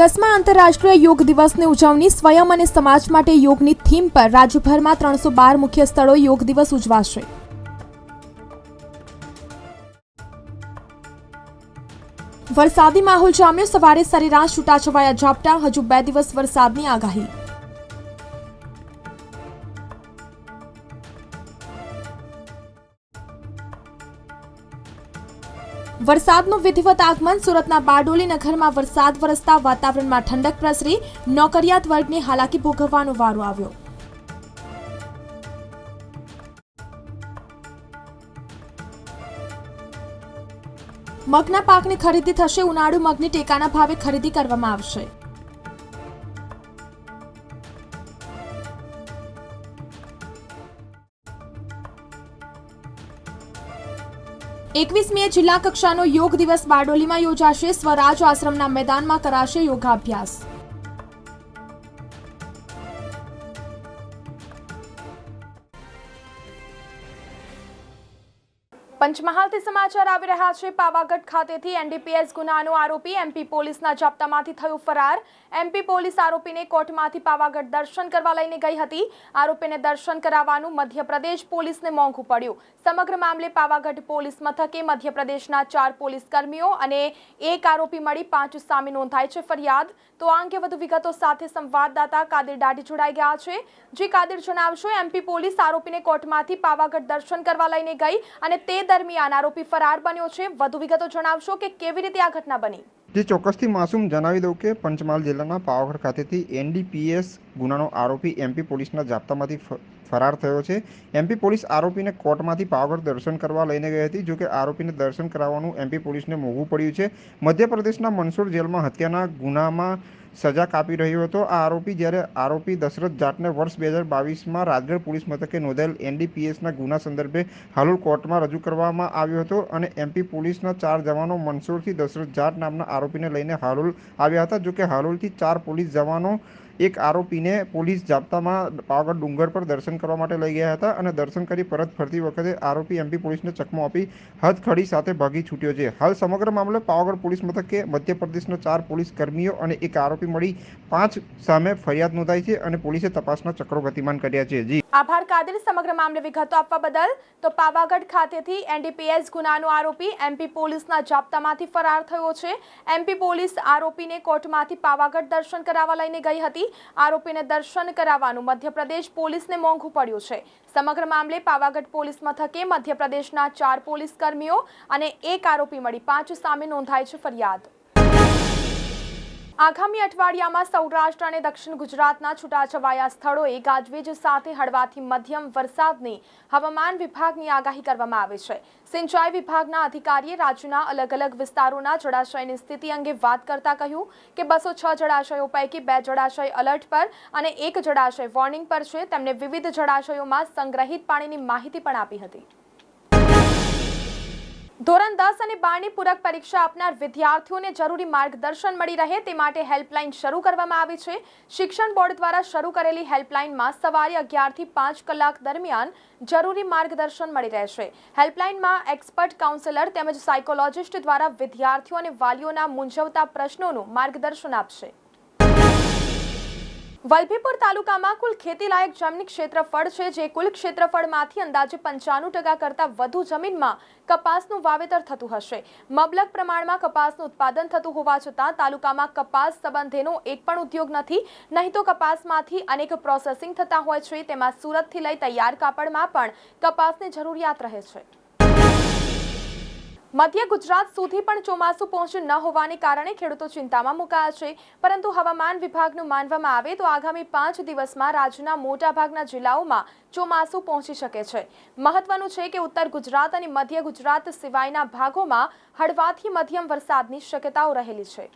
દસમા આંતરરાષ્ટ્રીય યોગ દિવસની ઉજવણી સ્વયં અને સમાજ માટે યોગની થીમ પર રાજ્યભરમાં ત્રણસો બાર મુખ્ય સ્થળોએ યોગ દિવસ ઉજવાશે. વરસાદી માહોલ જામ્યો, સવારે સરેરાશ છૂટાછવાયા ઝાપટા, હજુ બે દિવસ વરસાદની આગાહી. વરસાદનું વિધિવત આગમન સુરતના બારડોલી નગરમાં વરસાદ વરસતા વાતાવરણમાં ઠંડક પ્રસરી, નોકરિયાત વર્ગને હાલાકી ભોગવવાનો વારો આવ્યો. મગના પાકની ખરીદી થશે, ઉનાળુ મગની ટેકાના ભાવે ખરીદી કરવામાં આવશે. એકવીસમીએ જિલ્લા કક્ષાનો યોગ દિવસ બારડોલીમાં યોજાશે. સ્વરાજ આશ્રમના મેદાનમાં કરાશે યોગાભ્યાસ. પંચમહાલથી સમાચાર આવી રહ્યા છે. પાવાગઢ ખાતેથી એનડીપીએસ ગુનાનો આરોપી એમપી પોલીસના જપ્તામાંથી થયો ફરાર. એમપી પોલીસ આરોપીને કોર્ટમાંથી પાવાગઢ દર્શન કરવા લઈને ગઈ હતી. આરોપીને દર્શન કરાવવાનું મધ્યપ્રદેશ પોલીસને મોંઘું પડ્યું. સમગ્ર મામલે પાવાગઢ પોલીસ મથકે મધ્યપ્રદેશના ચાર પોલીસ કર્મીઓ અને એક આરોપી મળી પાંચ સામે નોંધાઈ છે ફરિયાદ. તો આ અંગે વધુ વિગતો સાથે સંવાદદાતા કાદિર દાઢી જોડાઈ ગયા છે. જે કાદિર જણાવશો એમપી પોલીસ આરોપીને કોર્ટમાંથી પાવાગઢ દર્શન કરવા લઈને ગઈ અને તે દરમિયાન આરોપી ફરાર બન્યો છે. વધુ વિગતો જણાવશો કે કેવી રીતે આ ઘટના બની? જે ચોક્કસથી માસૂમ જણાવી દઉં કે પંચમહાલ જિલ્લાના પાવાગઢ ખાતેથી એનડીપીએસ ગુનાનો આરોપી એમપી પોલીસના જાપ્તામાંથી ફરાર થયો છે. એમપી પોલીસ આરોપીને કોર્ટમાંથી પાવાગઢ દર્શન કરવા લઈને ગઈ હતી, જોકે આરોપીને દર્શન કરાવવાનું એમપી પોલીસને મોંઘું પડ્યું છે. મધ્યપ્રદેશના મનસુર જેલમાં હત્યાના ગુનામાં સજા કાપી રહ્યો હતો. આ આરોપી જ્યારે આરોપી દશરથ જાટને વર્ષ બે હજાર બાવીસમાં રાજગઢ પોલીસ મથકે નોંધાયેલ એનડીપીએસના ગુના સંદર્ભે હાલોલ કોર્ટમાં રજૂ કરવામાં આવ્યો હતો અને એમપી પોલીસના ચાર જવાનો મનસુરથી દશરથ જાટ નામના આરોપીને લઈને હાલોલ આવ્યા હતા. જોકે હાલોલથી ચાર પોલીસ જવાનો એક આરોપીને પોલીસ જાપ્તામાં પાવાગઢ ડુંગર પર દર્શન કરવા માટે લઈ ગયા હતા અને દર્શન કરી પરત ફરતી વખતે આરોપી એમપી પોલીસને ચકમો આપી હથખડી સાથે ભાગી છૂટ્યો છે. હાલ સમગ્ર મામલે પાવાગઢ પોલીસ મથકે મધ્યપ્રદેશના ચાર પોલીસ કર્મીઓ અને એક આરોપી મળી પાંચ સામે ફરિયાદ નોંધાઈ છે અને પોલીસે તપાસના ચક્રો ગતિમાન કર્યા છે. જી. આભાર કાદિર સમગ્ર મામલે વિગતો આપવા બદલ તો પાવાગઢ ખાતેથી એનડીપીએસ ગુનાનો આરોપી એમપી પોલીસના જાપ્તામાંથી ફરાર થયો છે. એમપી પોલીસ આરોપીને કોર્ટમાંથી પાવાગઢ દર્શન કરાવવા લઈને ગઈ હતી. આરોપીને દર્શન કરાવવાનું મધ્યપ્રદેશ પોલીસને મોંઘું પડ્યું છે. સમગ્ર મામલે પાવાગઢ પોલીસ મથકે મધ્યપ્રદેશના ચાર પોલીસ કર્મીઓ અને એક આરોપી મળી પાંચ સામે નોંધાઈ છે ફરિયાદ. આગામી અઠવાડિયામાં સૌરાષ્ટ્ર અને દક્ષિણ ગુજરાતના છૂટાછવાયા સ્થળોએ ગાજવીજ સાથે હળવાથી મધ્યમ વરસાદની હવામાન વિભાગની આગાહી કરવામાં આવી છે. સિંચાઈ વિભાગના અધિકારીએ રાજ્યના અલગ અલગ વિસ્તારોના જળાશયની સ્થિતિ અંગે વાત કરતા કહ્યું કે બસો છ જળાશયો પૈકી બે જળાશય અલર્ટ પર અને એક જળાશય વોર્નિંગ પર છે. તેમણે વિવિધ જળાશયોમાં સંગ્રહિત પાણીની માહિતી પણ આપી હતી. ધોરણ દસ અને બારની પૂરક પરીક્ષા આપનાર વિદ્યાર્થીઓને જરૂરી માર્ગદર્શન મળી રહે તે માટે હેલ્પલાઇન શરૂ કરવામાં આવી છે. શિક્ષણ બોર્ડ દ્વારા શરૂ કરેલી હેલ્પલાઇનમાં સવારે અગિયારથી પાંચ કલાક દરમિયાન જરૂરી માર્ગદર્શન મળી રહેશે. હેલ્પલાઇનમાં એક્સપર્ટ કાઉન્સેલર તેમજ સાયકોલોજિસ્ટ દ્વારા વિદ્યાર્થીઓ અને વાલીઓના મૂંઝવતા પ્રશ્નોનું માર્ગદર્શન આપશે. વલભીપુર તાલુકામાં કુલ ખેતીલાયક જમીન ક્ષેત્રફળ છે જે કુલ ક્ષેત્રફળમાંથી અંદાજે પંચાણું ટકા કરતાં વધુ જમીનમાં કપાસનું વાવેતર થતું હશે. મબલક પ્રમાણમાં કપાસનું ઉત્પાદન થતું હોવા છતાં તાલુકામાં કપાસ સંબંધેનો એક પણ ઉદ્યોગ નથી. નહીં તો કપાસમાંથી અનેક પ્રોસેસિંગ થતા હોય છે. તેમાં સુરતથી લઈ તૈયાર કાપડમાં પણ કપાસની જરૂરિયાત રહે છે. મધ્ય ગુજરાત સુધી પણ ચોમાસું પહોંચ્યું ન હોવાને કારણે ખેડૂતો ચિંતામાં મુકાયા છે. પરંતુ હવામાન વિભાગનું માનવામાં આવે તો આગામી પાંચ દિવસમાં રાજ્યના મોટાભાગના જિલ્લાઓમાં ચોમાસું પહોંચી શકે છે. મહત્વનું છે કે ઉત્તર ગુજરાત અને મધ્ય ગુજરાત સિવાયના ભાગોમાં હળવાથી મધ્યમ વરસાદની શક્યતાઓ રહેલી છે.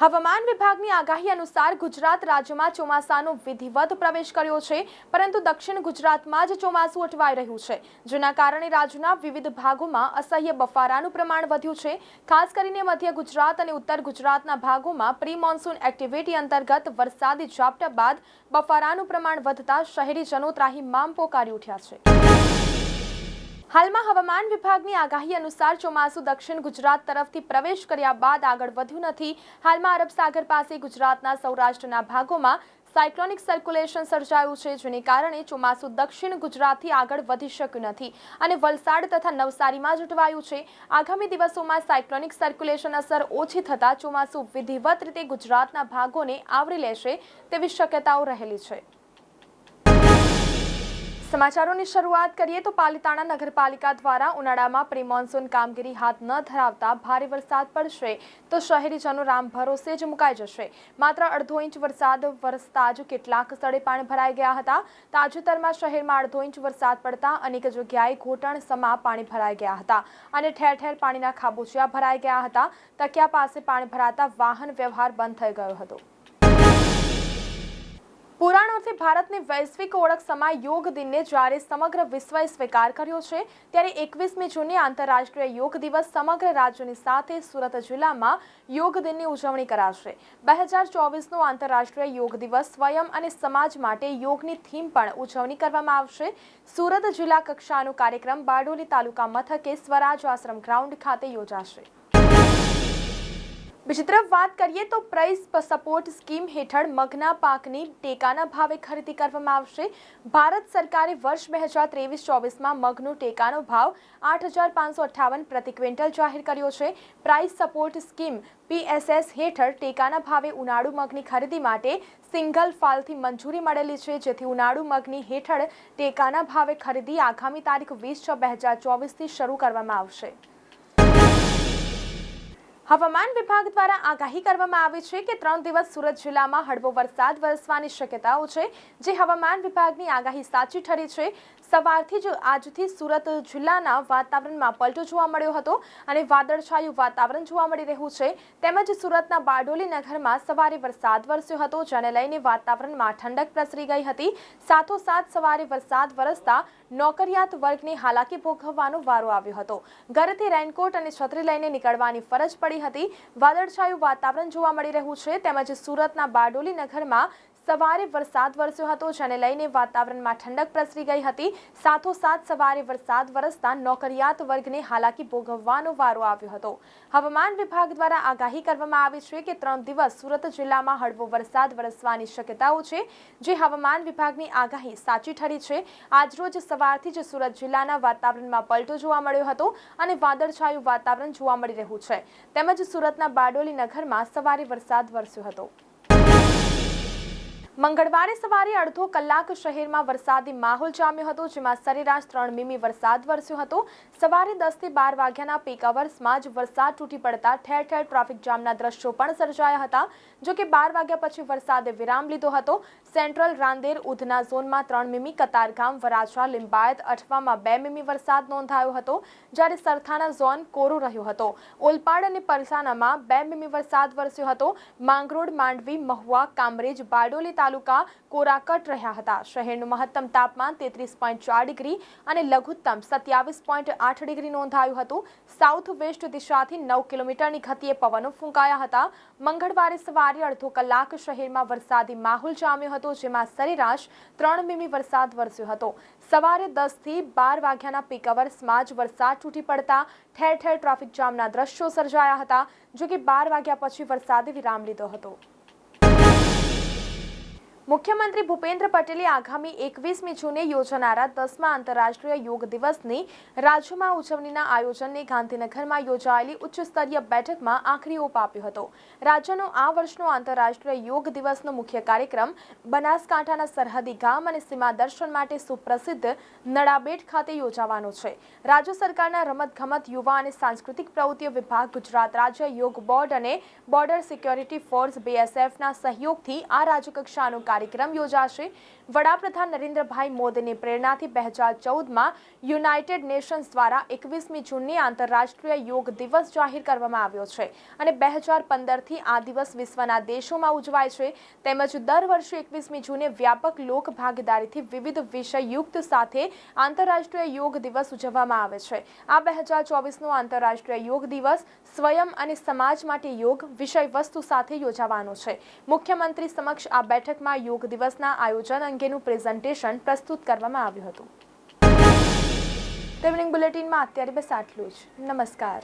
હવામાન વિભાગની આગાહી અનુસાર ગુજરાત રાજ્યમાં ચોમાસાનો વિધિવત પ્રવેશ કર્યો છે, પરંતુ દક્ષિણ ગુજરાતમાં જ ચોમાસું અટવાઈ રહ્યું છે, જેના કારણે રાજ્યના વિવિધ ભાગોમાં અસહ્ય બફારાનું પ્રમાણ વધ્યું છે. ખાસ કરીને મધ્ય ગુજરાત અને ઉત્તર ગુજરાતના ભાગોમાં પ્રી મોન્સૂન એક્ટિવિટી અંતર્ગત વરસાદી ઝાપટા બાદ બફારાનું પ્રમાણ વધતા શહેરીજનો ત્રાહિમામ પોકારી ઉઠ્યા છે. હાલમાં હવામાન વિભાગની આગાહી અનુસાર ચોમાસું દક્ષિણ ગુજરાત તરફથી પ્રવેશ કર્યા બાદ આગળ વધ્યું નથી. હાલમાં અરબ સાગર પાસે ગુજરાતના સૌરાષ્ટ્રના ભાગોમાં સાયક્લોનિક સર્ક્યુલેશન સર્જાયું છે, જેને કારણે ચોમાસું દક્ષિણ ગુજરાતથી આગળ વધી શક્યું નથી અને વલસાડ તથા નવસારીમાં જ અટવાયું છે. આગામી દિવસોમાં સાયક્લોનિક સર્ક્યુલેશન અસર ઓછી થતાં ચોમાસું વિધિવત રીતે ગુજરાતના ભાગોને આવરી લેશે તેવી શક્યતાઓ રહેલી છે. સમાચારોની શરૂઆત કરીએ તો પાલિતાણા નગરપાલિકા દ્વારા ઉનાળામાં પ્રી મોન્સૂન કામગીરી હાથ ન ધરાવતા ભારે વરસાદ પડશે તો શહેરીજનો રામ ભરોસે જ મુકાઈ જશે. માત્ર અડધો ઇંચ વરસાદ વરસતા જ કેટલાક સ્થળે પાણી ભરાઈ ગયા હતા. તાજેતરમાં શહેરમાં અડધો ઇંચ વરસાદ પડતા અનેક જગ્યાએ ઘોટણ સમા પાણી ભરાઈ ગયા હતા અને ઠેર ઠેર પાણીના ખાબોચિયા ભરાઈ ગયા હતા. તકિયા પાસે પાણી ભરાતા વાહન વ્યવહાર બંધ થઈ ગયો હતો. પુરાણોથી ભારતની વૈશ્વિક ઓળખ સમાય યોગ દિનને જ્યારે સમગ્ર વિશ્વએ સ્વીકાર કર્યો છે, ત્યારે એકવીસમી જૂને આંતરરાષ્ટ્રીય યોગ દિવસ સમગ્ર રાજ્યની સાથે સુરત જિલ્લામાં યોગ દિનની ઉજવણી કરાશે. બે હજાર ચોવીસનો આંતરરાષ્ટ્રીય યોગ દિવસ સ્વયં અને સમાજ માટે યોગની થીમ પણ ઉજવણી કરવામાં આવશે. સુરત જિલ્લા કક્ષાનો કાર્યક્રમ બારડોલી તાલુકા મથકે સ્વરાજ આશ્રમ ગ્રાઉન્ડ ખાતે યોજાશે. બીજી તરફ વાત કરીએ તો પ્રાઇસ સપોર્ટ સ્કીમ હેઠળ મગના પાકની ટેકાના ભાવે ખરીદી કરવામાં આવશે. ભારત સરકારે વર્ષ બે હજાર ત્રેવીસ ચોવીસમાં મગનો ટેકાનો ભાવ આઠ હજાર પાંચસો અઠ્ઠાવન પ્રતિ ક્વિન્ટલ જાહેર કર્યો છે. પ્રાઇસ સપોર્ટ સ્કીમ પીએસએસ હેઠળ ટેકાના ભાવે ઉનાળુ મગની ખરીદી માટે સિંગલ ફાલથી મંજૂરી મળેલી છે, જેથી ઉનાળુ મગની હેઠળ ટેકાના ભાવે ખરીદી આગામી તારીખ વીસ છ બે હજાર ચોવીસથી શરૂ કરવામાં આવશે. હવામાન વિભાગ દ્વારા આગાહી કરવામાં આવી છે કે ત્રણ દિવસ સુરત જિલ્લામાં હળવો વરસાદ વરસવાની શક્યતાઓ છે, જે હવામાન વિભાગની આગાહી સાચી ઠરી છે. સવારથી જ આજથી સુરત જિલ્લાના વાતાવરણમાં પલટો જોવા મળ્યો હતો અને વાદળછાયું વાતાવરણ જોવા મળી રહ્યું છે. તેમજ સુરતના બારડોલી નગરમાં સવારે વરસાદ વરસ્યો હતો, જેને લઈને વાતાવરણમાં ઠંડક પ્રસરી ગઈ હતી. સાથોસાથ સવારે વરસાદ વરસતા નોકરિયાત વર્ગને હાલાકી ભોગવવાનો વારો આવ્યો હતો. ઘરેથી રેનકોટ અને છત્રી લઈને નીકળવાની ફરજ પડી હતી. વાદળછાયું વાતાવરણ જોવા મળી રહ્યું છે. તેમજ સુરતના બારડોલી નગરમાં સવારે વરસાદ વરસ્યો હતો, જેને લઈને વાતાવરણમાં ઠંડક પ્રસરી ગઈ હતી. સાથોસાથ સવારે વરસાદ વરસતા નોકરિયાત વર્ગને હાલાકી ભોગવવાનો વારો આવ્યો હતો. હવામાન વિભાગ દ્વારા આગાહી કરવામાં આવી છે કે ત્રણ દિવસ સુરત જિલ્લામાં હળવો વરસાદ વરસવાની શક્યતાઓ છે, જે હવામાન વિભાગની આગાહી સાચી ઠરી છે. આજરોજ સવારથી જ સુરત જિલ્લાના વાતાવરણમાં પલટો જોવા મળ્યો હતો અને વાદળછાયું વાતાવરણ જોવા મળી રહ્યું છે. તેમજ સુરતના બારડોલી નગરમાં સવારે વરસાદ વરસ્યો હતો. મંગળવારે સવારે અડધો કલાક શહેરમાં વરસાદી માહોલ જામ્યો હતો, જેમાં સરેરાશ ત્રણ મીમી વરસાદ વરસ્યો હતો. સવારે દસથી બાર વાગ્યાના પીક અવર્સમાં જ વરસાદ તૂટી પડતા ઠેર ઠેર ટ્રાફિક જામના દ્રશ્યો પણ સર્જાયા હતા. જો કે બાર વાગ્યા પછી વરસાદે વિરામ લીધો હતો. સેન્ટ્રલ રાંદેર, ઉધના ઝોનમાં ત્રણ મીમી, કતારગામ, વરાછા, લિંબાયત, અઠવામાં બે મીમી વરસાદ નોંધાયો હતો, જ્યારે સરથાના ઝોન કોરો રહ્યો હતો. ઓલપાડ અને પરસાનામાં બે મીમી વરસાદ વરસ્યો હતો. માંગરોળ, માંડવી, મહુવા, કામરેજ, બારડોલી તાલુકા કોરાકટ રહ્યા હતા. શહેરનું મહત્તમ તાપમાન તેત્રીસ પોઈન્ટ ચાર ડિગ્રી અને લઘુત્તમ સત્યાવીસ પોઈન્ટ આઠ ડિગ્રી નોંધાયું હતું. સાઉથ વેસ્ટ દિશાથી નવ કિલોમીટરની ગતિએ પવનો ફૂંકાયા હતા. મંગળવારે સવારે અડધો કલાક શહેરમાં વરસાદી માહોલ જામ્યો હતો, જેમાં સરેરાશ ત્રણ મીમી વરસાદ વરસ્યો હતો. સવારે દસથી બાર વાગ્યાના પીક અવર્સમાં જ વરસાદ તૂટી પડતા ઠેર ઠેર ટ્રાફિક જામના દ્રશ્યો સર્જાયા હતા જો કે બાર વાગ્યા પછી વરસાદે વિરામ લીધો હતો. મુખ્યમંત્રી ભૂપેન્દ્ર પટેલે આગામી એકવીસમી જૂને યોજાનારા દસમા આંતરરાષ્ટ્રીય યોગ દિવસની રાજ્યમાં ઉજવણીના આયોજનને ગાંધીનગરમાં યોજાયેલી ઉચ્ચ સ્તરીય બેઠકમાં આખરી ઓપ આપ્યો હતો. રાજ્યનો આ વર્ષનો આંતરરાષ્ટ્રીય યોગ દિવસનો મુખ્ય કાર્યક્રમ બનાસકાંઠાના સરહદી ગામ અને સીમા દર્શન માટે સુપ્રસિદ્ધ નડાબેટ ખાતે યોજાવાનો છે. રાજ્ય સરકારના રમતગમત, યુવા અને સાંસ્કૃતિક પ્રવૃત્તિઓ વિભાગ, ગુજરાત રાજ્ય યોગ બોર્ડ અને બોર્ડર સિક્યોરિટી ફોર્સ, બીએસએફના સહયોગથી આ રાજ્યકક્ષાનો કાર્યક્રમ યોજાશે. વડાપ્રધાન નરેન્દ્રભાઈ મોદીની પ્રેરણાથી બે હજાર ચૌદમાં યુનાઇટેડ નેશન્સ દ્વારા એકવીસમી જૂનની આંતરરાષ્ટ્રીય યોગ દિવસ જાહેર કરવામાં આવ્યો છે અને બે હજાર પંદરથી આ દિવસ વિશ્વના દેશોમાં ઉજવાય છે. તેમજ દર વર્ષે એકવીસમી જૂને વ્યાપક લોક ભાગીદારીથી વિવિધ વિષયયુક્ત સાથે આંતરરાષ્ટ્રીય યોગ દિવસ ઉજવવામાં આવે છે. આ બે હજાર ચોવીસનો આંતરરાષ્ટ્રીય યોગ દિવસ સ્વયં અને સમાજ માટે યોગ વિષય વસ્તુ સાથે યોજાવાનો છે. મુખ્યમંત્રી સમક્ષ આ બેઠકમાં યોગ દિવસના આયોજન અંગેનું પ્રેઝન્ટેશન પ્રસ્તુત કરવામાં આવ્યું હતું. ઇવનિંગ બુલેટિનમાં અત્યારે બસ આટલું જ. નમસ્કાર.